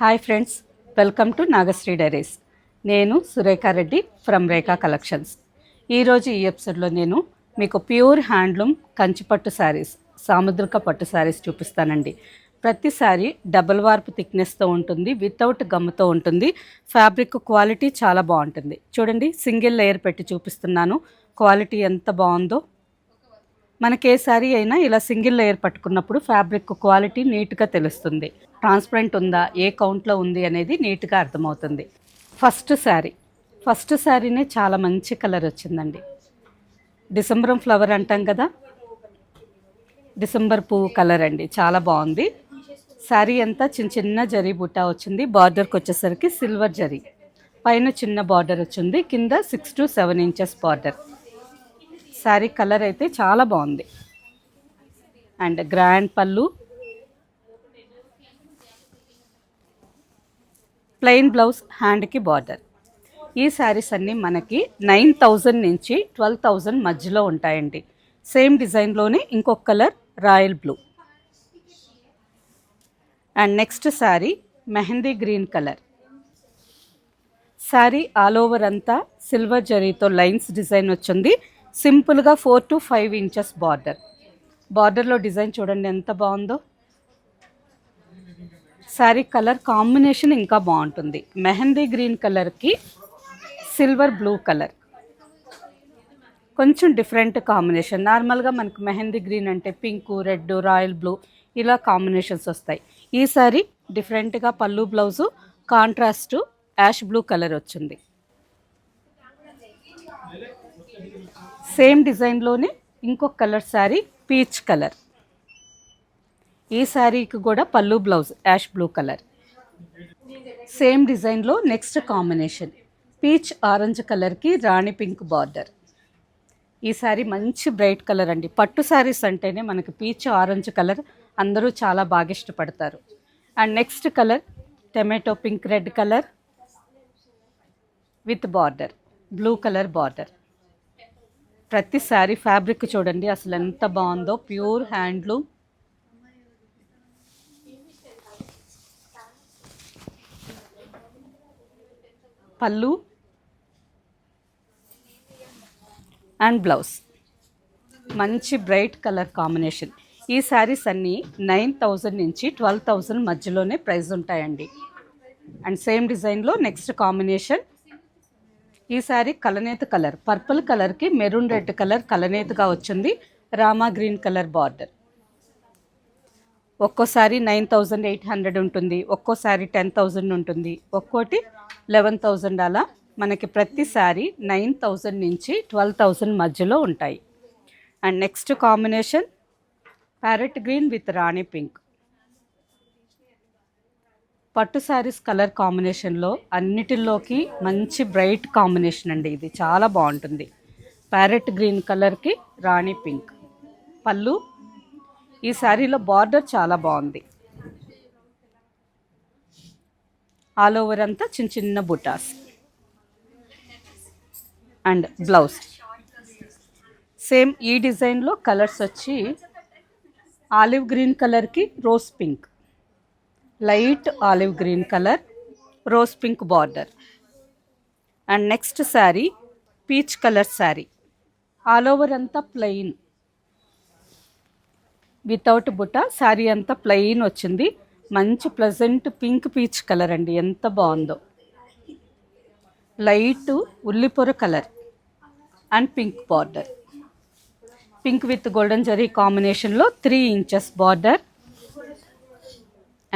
Hi friends welcome to Nagasri diaries. నేను Surekha Reddy from Rekha collections. ఈరోజు ఈ ఎపిసోడ్లో నేను మీకు ప్యూర్ హ్యాండ్లూమ్ కంచిపట్టు శారీస్ సాముద్రిక పట్టు శారీస్ చూపిస్తానండి. ప్రతి శారీ డబల్ వార్ప్ థిక్నెస్తో ఉంటుంది వితౌట్ గమ్తో ఉంటుంది. ఫ్యాబ్రిక్ క్వాలిటీ చాలా బాగుంటుంది. చూడండి సింగిల్ లేయర్ పెట్టి చూపిస్తున్నాను. క్వాలిటీ ఎంత బాగుందో మనకి ఏ శారీ అయినా ఇలా సింగిల్ లేయర్ పట్టుకున్నప్పుడు ఫ్యాబ్రిక్ క్వాలిటీ నీట్గా తెలుస్తుంది. ట్రాన్స్పరెంట్ ఉందా? ఏ కౌంట్లో ఉంది అనేది నీట్గా అర్థమవుతుంది. ఫస్ట్ శారీ. ఫస్ట్ శారీనే చాలా మంచి కలర్ వచ్చిందండి. డిసెంబరం ఫ్లవర్ అంటాం కదా? డిసెంబర్ పువ్వు కలర్ అండి. చాలా బాగుంది. శారీ అంతా చిన్న చిన్న జరీ బుట్ట వచ్చింది. బార్డర్కి వచ్చేసరికి సిల్వర్ జరీ. పైన చిన్న బార్డర్ వచ్చింది. కింద six to seven inches border. Sari colour అయితే చాలా బాగుంది. అండ్ గ్రాండ్ పళ్ళు. ప్లెయిన్ బ్లౌజ్ హ్యాండ్కి బార్డర్. ఈ శారీస్ అన్నీ మనకి నైన్ థౌజండ్ నుంచి ట్వెల్వ్ థౌజండ్ మధ్యలో ఉంటాయండి. సేమ్ డిజైన్లోనే ఇంకొక colour royal blue. And next sari mehndi green colour. Sari all over అంతా సిల్వర్ జరీతో లైన్స్ డిజైన్ వచ్చింది. సింపుల్గా four to five inches border. బార్డర్లో డిజైన్ చూడండి ఎంత బాగుందో. శారీ కలర్ కాంబినేషన్ ఇంకా బాగుంటుంది. మెహందీ గ్రీన్ కలర్కి సిల్వర్ బ్లూ కలర్. కొంచెం డిఫరెంట్ కాంబినేషన్. నార్మల్గా మనకు మెహందీ గ్రీన్ అంటే పింక్ రెడ్ రాయల్ బ్లూ ఇలా కాంబినేషన్స్ వస్తాయి. ఈ సారీ డిఫరెంట్గా పళ్ళు blouse contrast ash blue colour వచ్చింది. సేమ్ డిజైన్లోనే ఇంకొక కలర్ శారీ పీచ్ కలర్. ఈ శారీకి కూడా పళ్ళు blouse ash blue colour. Same డిజైన్లో నెక్స్ట్ కాంబినేషన్ పీచ్ ఆరెంజ్ కలర్కి రాణి పింక్ బార్డర్. ఈ శారీ మంచి బ్రైట్ కలర్ అండి. పట్టు శారీస్ అంటేనే మనకి పీచ్ ఆరెంజ్ కలర్ అందరూ చాలా బాగా ఇష్టపడతారు. And next colour tomato pink red colour with border blue colour border. ప్రతి ఫ్యాబ్రిక్ చూడండి. అసలు ఎంత బాగుందో. Pure handloom. పళ్ళు. And blouse. మంచి బ్రైట్ కలర్ కాంబినేషన్. ఈ శారీస్ అన్నీ నైన్ థౌజండ్ నుంచి ట్వెల్వ్ థౌజండ్ మధ్యలోనే ప్రైస్ ఉంటాయండి. అండ్ సేమ్ డిజైన్లో నెక్స్ట్ కాంబినేషన్ ఈ శారీ కలనేత కలర్. పర్పుల్ కలర్కి మెరూన్ రెడ్ కలర్ కలనేతగా వచ్చింది. Rama green colour border. ఒక్కోసారి నైన్ థౌజండ్ ఎయిట్ హండ్రెడ్ ఉంటుంది. ఒక్కోసారి టెన్ థౌజండ్ ఉంటుంది. ఒక్కోటి లెవెన్ థౌజండ్ అలా మనకి ప్రతిసారి నైన్ థౌజండ్ నుంచి ట్వెల్వ్ థౌజండ్ మధ్యలో ఉంటాయి. And next combination parrot green with Rani pink. పట్టు శారీస్ కలర్ కాంబినేషన్లో అన్నిటిలోకి మంచి బ్రైట్ కాంబినేషన్ అండి ఇది. చాలా బాగుంటుంది. ప్యారెట్ గ్రీన్ కలర్కి రాణి పింక్. పళ్ళు. ఈ శారీలో బార్డర్ చాలా బాగుంది. ఆల్ ఓవర్ అంతా చిన్న చిన్న బుటాస్. And blouse. సేమ్ ఈ డిజైన్లో కలర్స్ వచ్చి ఆలివ్ గ్రీన్ కలర్కి rose pink. Light olive green colour rose pink border. And next sari peach colour sari. All over అంతా ప్లెయిన్. వితౌట్ బుట్ట శారీ అంతా ప్లెయిన్ వచ్చింది. మంచి ప్లెజెంట్ పింక్ పీచ్ కలర్ అండి. ఎంత బాగుందో. Light ఉల్లిపొర colour and pink border. Pink with golden zari కాంబినేషన్లో three inches border.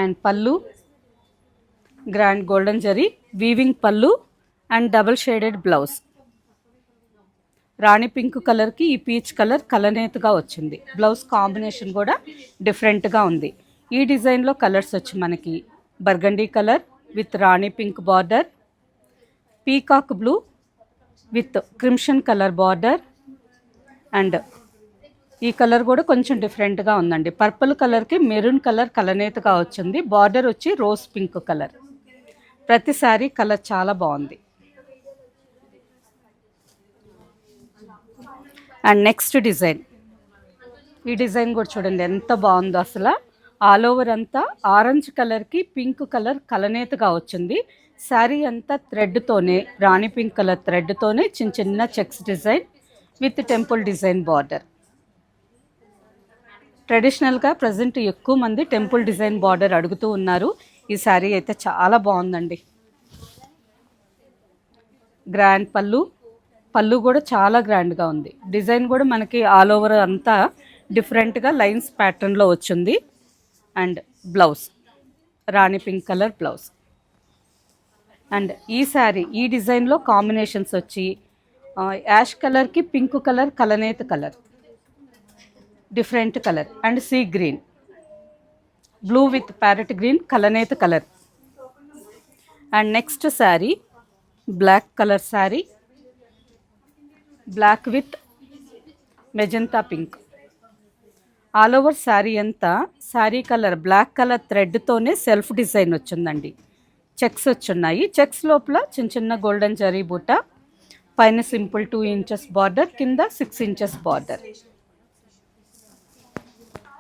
And పళ్ళు. గ్రాండ్ గోల్డెన్ జరీ వీవింగ్ పళ్ళు and double shaded blouse Rani pink కలర్కి ఈ పీచ్ కలర్ కలనేతగా వచ్చింది. బ్లౌజ్ కాంబినేషన్ కూడా డిఫరెంట్గా ఉంది. ఈ డిజైన్లో కలర్స్ వచ్చి మనకి burgundy colour with Rani pink border peacock blue with crimson colour border and ఈ కలర్ కూడా కొంచెం డిఫరెంట్గా ఉందండి. పర్పుల్ కలర్కి మెరూన్ కలర్ కలనేతగా వచ్చింది. బార్డర్ వచ్చి రోజ్ పింక్ కలర్ ప్రతిసారి కలర్ చాలా బాగుంది. అండ్ నెక్స్ట్ డిజైన్ ఈ డిజైన్ కూడా చూడండి ఎంత బాగుందో అసలు. ఆల్ ఓవర్ అంతా ఆరెంజ్ కలర్కి పింక్ కలర్ కలనేతగా వచ్చింది. శారీ అంతా థ్రెడ్తోనే రాణి పింక్ కలర్ థ్రెడ్తోనే చిన్న చిన్న checks design with temple design border ట్రెడిషనల్గా ప్రజెంట్ ఎక్కువ మంది టెంపుల్ డిజైన్ బార్డర్ అడుగుతూ ఉన్నారు. ఈ శారీ అయితే చాలా బాగుందండి. గ్రాండ్ పళ్ళు. పళ్ళు కూడా చాలా గ్రాండ్గా ఉంది. డిజైన్ కూడా మనకి ఆల్ ఓవర్ అంతా డిఫరెంట్గా లైన్స్ ప్యాటర్న్లో వచ్చింది. And blouse. Rani pink colour blouse. And ఈ శారీ ఈ డిజైన్లో కాంబినేషన్స్ వచ్చి యాష్ కలర్కి pink colour కలనేత colour. Different colour and sea green. Blue with parrot green కలనేత colour. And next sari black colour sari black with magenta pink. All over sari అంతా sari colour black colour థ్రెడ్తోనే self design వచ్చిందండి. Checks వచ్చున్నాయి. Checks లోపల చిన్న చిన్న golden జరీ బూట పైన సింపుల్ టూ ఇంచెస్ బార్డర్ కింద six inches border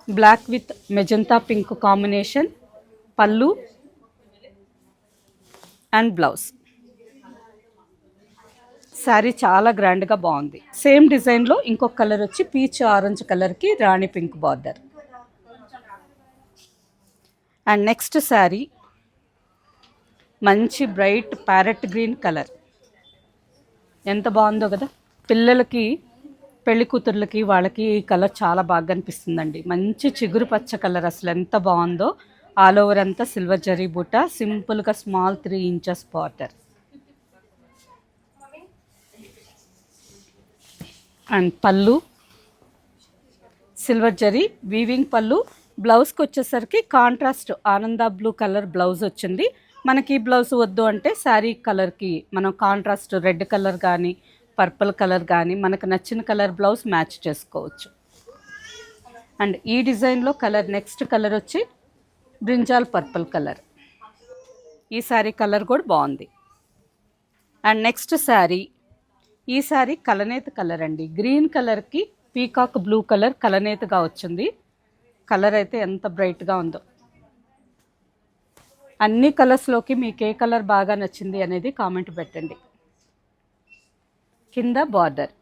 black with magenta pink combination పళ్ళు అండ్ బ్లౌజ్ శారీ చాలా గ్రాండ్గా బాగుంది సేమ్ డిజైన్లో ఇంకొక కలర్ వచ్చి పీచ్ ఆరెంజ్ కలర్కి రాణి pink border and next sari మంచి బ్రైట్ ప్యారెట్ గ్రీన్ కలర్ ఎంత బాగుందో కదా పిల్లలకి పెళ్ళి కూతుర్లకి వాళ్ళకి ఈ కలర్ చాలా బాగా అనిపిస్తుందండి. మంచి చిగురు పచ్చ కలర్ అసలు ఎంత బాగుందో. ఆల్ ఓవర్ అంతా సిల్వర్ జరీ బుట్ట సింపుల్గా small three inches border. And పళ్ళు. సిల్వర్ జరీ వీవింగ్ పళ్ళు. బ్లౌజ్కి వచ్చేసరికి కాంట్రాస్ట్ ఆనంద బ్లూ కలర్ బ్లౌజ్ వచ్చింది. మనకి ఈ బ్లౌజ్ వద్దు అంటే శారీ కలర్కి మనం కాంట్రాస్ట్ రెడ్ కలర్ కానీ పర్పుల్ కలర్ కానీ మనకు నచ్చిన కలర్ బ్లౌజ్ మ్యాచ్ చేసుకోవచ్చు. అండ్ ఈ డిజైన్లో కలర్ నెక్స్ట్ కలర్ వచ్చి బ్రింజాల్ పర్పుల్ కలర్. ఈ శారీ కలర్ కూడా బాగుంది. అండ్ నెక్స్ట్ శారీ ఈ శారీ కలనేత కలర్ అండి. గ్రీన్ కలర్కి పీకాక్ బ్లూ కలర్ కలనేతగా వచ్చింది. కలర్ అయితే ఎంత బ్రైట్గా ఉందో. అన్ని కలర్స్లోకి మీకు ఏ కలర్ బాగా నచ్చింది అనేది కామెంట్ పెట్టండి. కింద బార్డర్.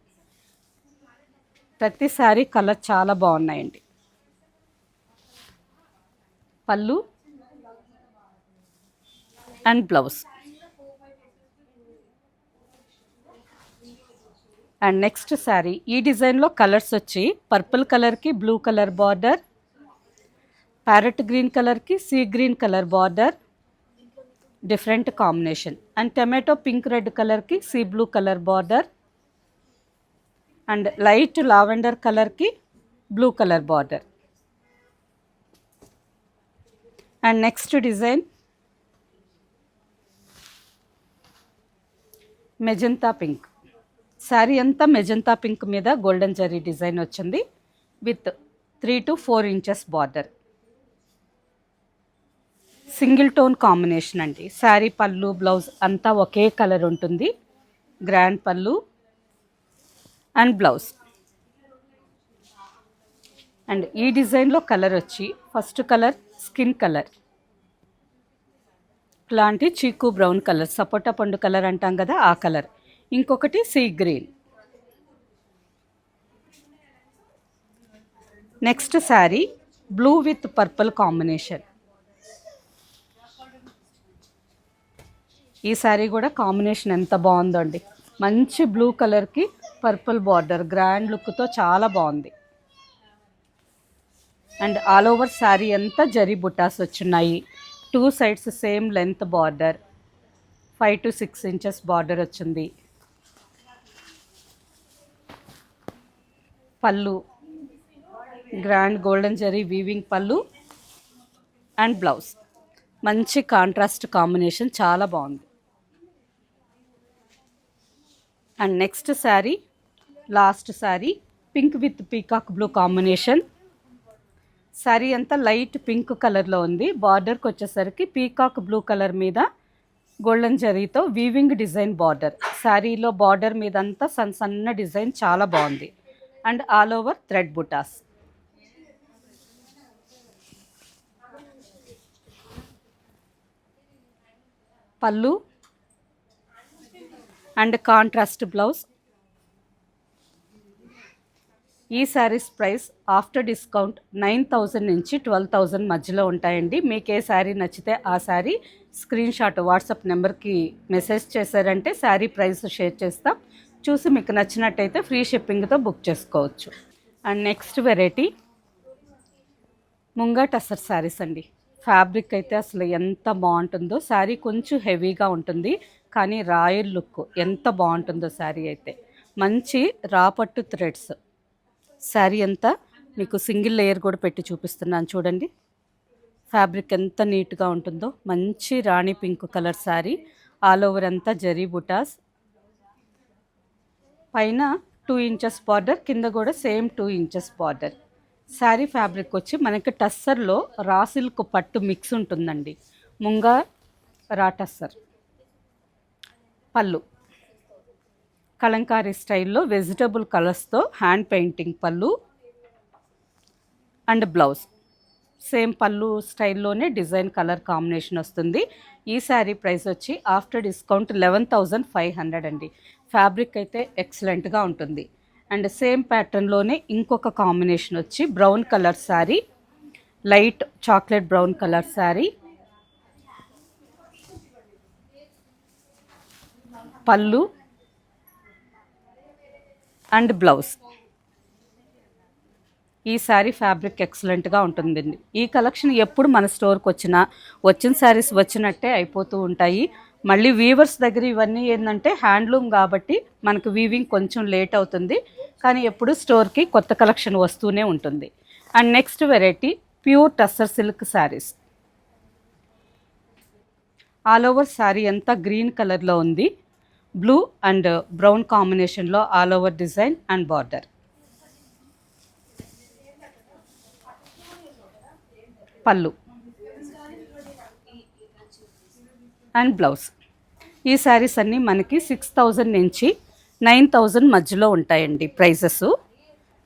ప్రతి శారీ కలర్ చాలా బాగున్నాయండి. పళ్ళు and blouse. And next sari ఈ డిజైన్లో కలర్స్ వచ్చి పర్పుల్ కలర్కి blue colour border parrot green కలర్కి sea green colour border different combination. And tomato pink red కలర్కి sea blue colour border and light lavender కలర్కి blue colour border. And next design. Magenta pink. Sari అంతా magenta pink మీద golden జరీ design వచ్చింది. With three to four inches border. Single tone combination అండి. శారీ పళ్ళు blouse అంతా ఒకే కలర్ ఉంటుంది. గ్రాండ్ పళ్ళు అండ్ బ్లౌజ్. అండ్ ఈ డిజైన్లో కలర్ వచ్చి ఫస్ట్ కలర్ స్కిన్ కలర్. ఇలాంటి చీకు బ్రౌన్ కలర్ సపోటా పండు కలర్ అంటాం కదా ఆ కలర్. ఇంకొకటి sea green. Next sari blue with purple combination. ఈ శారీ కూడా కాంబినేషన్ ఎంత బాగుందండి. మంచి బ్లూ కలర్కి పర్పుల్ బార్డర్ గ్రాండ్ లుక్తో చాలా బాగుంది. అండ్ ఆల్ ఓవర్ శారీ అంతా zari బుట్టాస్ వచ్చున్నాయి two sides same length border. Five to six inches border వచ్చింది. పళ్ళు. గ్రాండ్ గోల్డెన్ జరీ వీవింగ్ పళ్ళు అండ్ బ్లౌజ్. మంచి కాంట్రాస్ట్ కాంబినేషన్ చాలా బాగుంది. And next sari last sari pink with peacock blue combination. Sari అంతా light pink కలర్లో ఉంది. బార్డర్కి వచ్చేసరికి పీకాక్ బ్లూ కలర్ మీద గోల్డెన్ జరీతో వీవింగ్ డిజైన్ బార్డర్. శారీలో బార్డర్ మీద అంతా సన్ సన్న డిజైన్ చాలా బాగుంది. And all over thread buttas. పళ్ళు అండ్ కాంట్రాస్ట్ బ్లౌజ్ ఈ saris price after discount nine thousand నుంచి ట్వెల్వ్ థౌజండ్ మధ్యలో ఉంటాయండి. మీకు ఏ శారీ నచ్చితే ఆ శారీ స్క్రీన్ షాట్ వాట్సాప్ నెంబర్కి మెసేజ్ చేశారంటే శారీ ప్రైస్ షేర్ చేస్తాం. చూసి మీకు నచ్చినట్టయితే ఫ్రీ షిప్పింగ్తో బుక్ చేసుకోవచ్చు. And next variety munga tussar saris అండి. ఫ్యాబ్రిక్ అయితే అసలు ఎంత బాగుంటుందో శారీ కొంచెం హెవీగా ఉంటుంది కానీ రాయల్ లుక్ ఎంత బాగుంటుందో శారీ అయితే. మంచి రాపట్టు థ్రెడ్స్ శారీ అంతా మీకు సింగిల్ లేయర్ కూడా పెట్టి చూపిస్తున్నాను చూడండి. ఫ్యాబ్రిక్ ఎంత నీట్గా ఉంటుందో మంచి రాణి pink colour sari all over అంతా జరీ బుటాస్. పైన టూ ఇంచెస్ బార్డర్ కింద కూడా same two inches border sari fabric వచ్చి మనకి టస్సర్లో రా సిల్క్ పట్టు మిక్స్ ఉంటుందండి. ముంగా రా టస్సర్. పళ్ళు. కలంకారీ స్టైల్లో వెజిటబుల్ కలర్స్తో హ్యాండ్ పెయింటింగ్ పళ్ళు అండ్ బ్లౌజ్. సేమ్ పళ్ళు స్టైల్లోనే డిజైన్ కలర్ కాంబినేషన్ వస్తుంది. ఈ శారీ ప్రైస్ వచ్చి after discount eleven thousand five hundred అండి. ఫ్యాబ్రిక్ అయితే ఎక్సలెంట్గా ఉంటుంది. అండ్ సేమ్ ప్యాటర్న్లోనే ఇంకొక కాంబినేషన్ వచ్చి brown colour sari light chocolate brown colour sari పళ్ళు అండ్ బ్లౌజ్. ఈ శారీ ఫ్యాబ్రిక్ ఎక్సలెంట్గా ఉంటుందండి. ఈ కలెక్షన్ ఎప్పుడు మన స్టోర్కి వచ్చినా వచ్చిన శారీస్ వచ్చినట్టే అయిపోతూ ఉంటాయి. మళ్ళీ వీవర్స్ దగ్గర ఇవన్నీ ఏంటంటే హ్యాండ్లూమ్ కాబట్టి మనకు వీవింగ్ కొంచెం లేట్ అవుతుంది. కానీ ఎప్పుడు స్టోర్కి కొత్త కలెక్షన్ వస్తూనే ఉంటుంది. And next variety pure tussar silk saris all over sari అంతా గ్రీన్ కలర్లో ఉంది. బ్లూ అండ్ బ్రౌన్ కాంబినేషన్లో all over design and border. పళ్ళు. And blouse. ఈ శారీస్ అన్నీ మనకి సిక్స్ థౌజండ్ నుంచి నైన్ థౌజండ్ మధ్యలో ఉంటాయండి prices.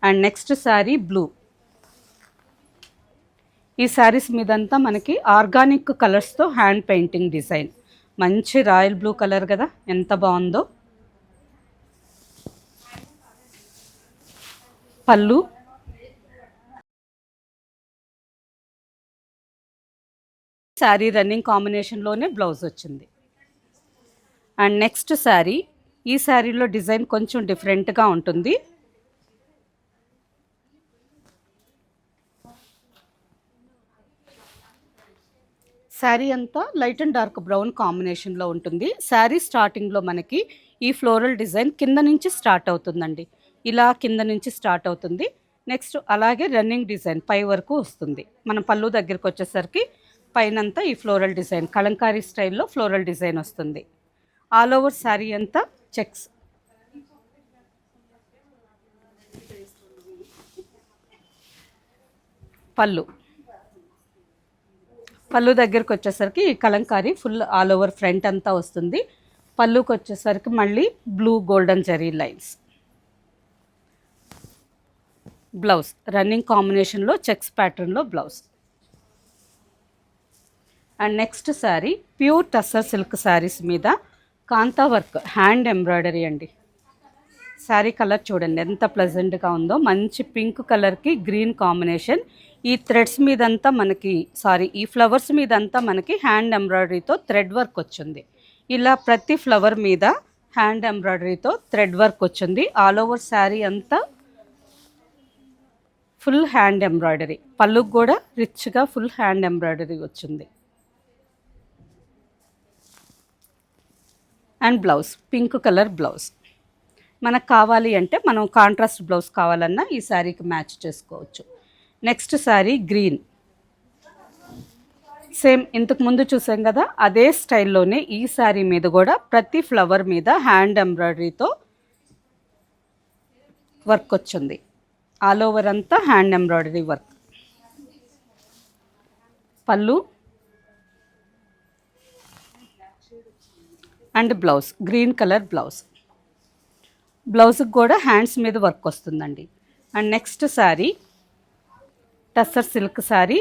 And next sari blue. ఈ శారీస్ మీదంతా మనకి ఆర్గానిక్ కలర్స్తో హ్యాండ్ పెయింటింగ్ డిజైన్. మంచి రాయల్ బ్లూ కలర్ కదా? ఎంత బాగుందో? పళ్ళు? శారీ రన్నింగ్ కాంబినేషన్లోనే బ్లౌజ్ వచ్చింది. అండ్ నెక్స్ట్ శారీ ఈ శారీలో డిజైన్ కొంచెం డిఫరెంట్గా ఉంటుంది. శారీ అంతా లైట్ అండ్ డార్క్ బ్రౌన్ కాంబినేషన్లో ఉంటుంది. శారీ స్టార్టింగ్లో మనకి ఈ ఫ్లోరల్ డిజైన్ కింద నుంచి స్టార్ట్ అవుతుందండి. ఇలా కింద నుంచి స్టార్ట్ అవుతుంది. నెక్స్ట్ అలాగే రన్నింగ్ డిజైన్ పై వరకు వస్తుంది. మనం పళ్ళు దగ్గరికి వచ్చేసరికి పైనంతా ఈ ఫ్లోరల్ డిజైన్ కలంకారీ స్టైల్లో ఫ్లోరల్ డిజైన్ వస్తుంది. ఆల్ ఓవర్ శారీ అంతా చెక్స్ పళ్ళు. పళ్ళు దగ్గరకు వచ్చేసరికి ఈ Kalamkari full all over front అంతా వస్తుంది. పళ్ళుకి వచ్చేసరికి మళ్ళీ బ్లూ గోల్డెన్ జరీ లైన్స్. బ్లౌజ్ రన్నింగ్ కాంబినేషన్లో చెక్స్ ప్యాటర్న్లో blouse. And next sari pure tussar silk saris మీద కాంతా వర్క్ హ్యాండ్ ఎంబ్రాయిడరీ అండి. శారీ కలర్ చూడండి ఎంత ప్లెజెంట్గా ఉందో. మంచి పింక్ కలర్కి గ్రీన్ కాంబినేషన్ ఈ థ్రెడ్స్ మీదంతా మనకి సారీ ఈ ఫ్లవర్స్ మీదంతా మనకి హ్యాండ్ ఎంబ్రాయిడరీతో థ్రెడ్ వర్క్ వచ్చింది. ఇలా ప్రతి ఫ్లవర్ మీద హ్యాండ్ ఎంబ్రాయిడరీతో థ్రెడ్ వర్క్ వచ్చింది. ఆల్ ఓవర్ శారీ అంతా ఫుల్ హ్యాండ్ ఎంబ్రాయిడరీ పళ్ళుకు కూడా రిచ్గా ఫుల్ హ్యాండ్ ఎంబ్రాయిడరీ వచ్చింది. And blouse pink colour blouse మనకు కావాలి అంటే మనం కాంట్రాస్ట్ బ్లౌజ్ కావాలన్నా ఈ శారీకి మ్యాచ్ చేసుకోవచ్చు. నెక్స్ట్ శారీ గ్రీన్ సేమ్ ఇంతకు ముందు చూసాం కదా అదే స్టైల్లోనే ఈ శారీ మీద కూడా ప్రతి ఫ్లవర్ మీద హ్యాండ్ ఎంబ్రాయిడరీతో వర్క్ వచ్చింది. ఆల్ ఓవర్ అంతా హ్యాండ్ ఎంబ్రాయిడరీ వర్క్ పళ్ళు and blouse green colour blouse బ్లౌజ్కి కూడా హ్యాండ్స్ మీద వర్క్ వస్తుందండి. And next sari tussar silk sari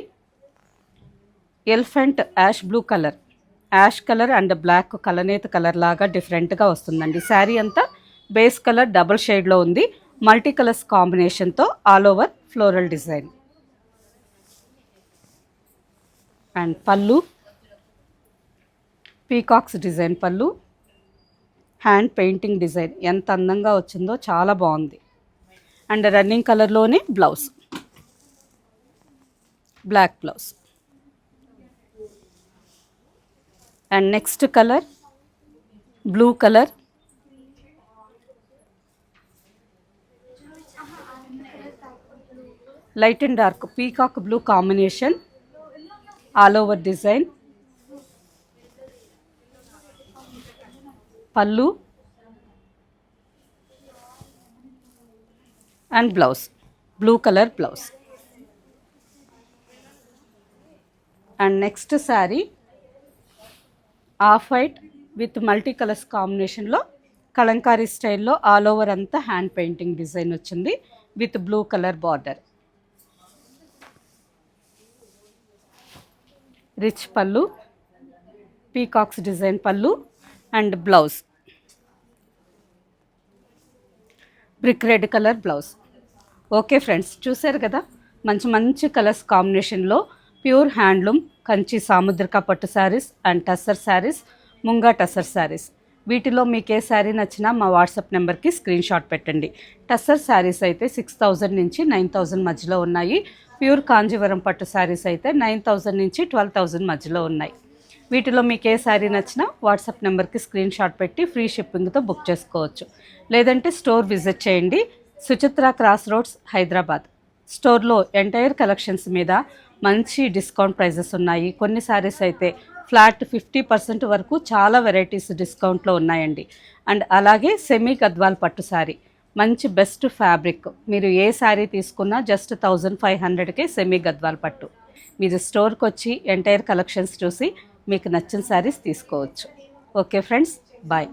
elephant ash blue colour. Ash colour and black కలనేత colour లాగా డిఫరెంట్గా వస్తుందండి. శారీ అంతా బేస్ కలర్ డబుల్ షేడ్లో ఉంది. మల్టీ కలర్స్ కాంబినేషన్తో all over floral design. And పళ్ళు పీకాక్స్ డిజైన్ పళ్ళు. హ్యాండ్ పెయింటింగ్ డిజైన్ ఎంత అందంగా వచ్చిందో చాలా బాగుంది. అండ్ రన్నింగ్ కలర్లోనే blouse black blouse and next colour blue colour light and dark peacock blue combination all over design పళ్ళు and blouse. Blue colour blouse. And next sari off white with multi colours కాంబినేషన్లో కలంకారీ స్టైల్లో all over అంతా hand painting design వచ్చింది with blue colour border. Rich పళ్ళు peacocks design పళ్ళు and blouse. Brick red colour blouse. Okay friends చూసారు కదా? మంచి మంచి కలర్స్ కాంబినేషన్లో ప్యూర్ హ్యాండ్లూమ్ కంచి సాముద్రిక పట్టు saris and tussar saris Moonga tussar saris. వీటిలో మీకు ఏ శారీ నచ్చినా మా వాట్సాప్ నెంబర్కి స్క్రీన్ షాట్ పెట్టండి. టస్సర్ శారీస్ అయితే సిక్స్ థౌజండ్ నుంచి నైన్ థౌజండ్ మధ్యలో ఉన్నాయి. ప్యూర్ కాంజీవరం పట్టు శారీస్ అయితే నైన్ థౌజండ్ నుంచి ట్వెల్వ్ థౌజండ్ మధ్యలో ఉన్నాయి. వీటిలో మీకు ఏ శారీ నచ్చినా వాట్సాప్ నెంబర్కి స్క్రీన్ షాట్ పెట్టి ఫ్రీ షిప్పింగ్తో బుక్ చేసుకోవచ్చు. లేదంటే స్టోర్ విజిట్ చేయండి. Suchitra cross roads Hyderabad. స్టోర్లో ఎంటైర్ కలెక్షన్స్ మీద మంచి డిస్కౌంట్ ప్రైజెస్ ఉన్నాయి. కొన్ని శారీస్ అయితే ఫ్లాట్ ఫిఫ్టీ పర్సెంట్ వరకు చాలా వెరైటీస్ డిస్కౌంట్లో ఉన్నాయండి. అండ్ అలాగే సెమీ గద్వాల్ పట్టు శారీ. మంచి బెస్ట్ ఫ్యాబ్రిక్. మీరు ఏ శారీ తీసుకున్నా జస్ట్ థౌజండ్ ఫైవ్ హండ్రెడ్కే సెమీ గద్వాల్ పట్టు. మీరు స్టోర్కి వచ్చి ఎంటైర్ కలెక్షన్స్ చూసి మీకు నచ్చిన శారీస్ తీసుకోవచ్చు. Okay friends bye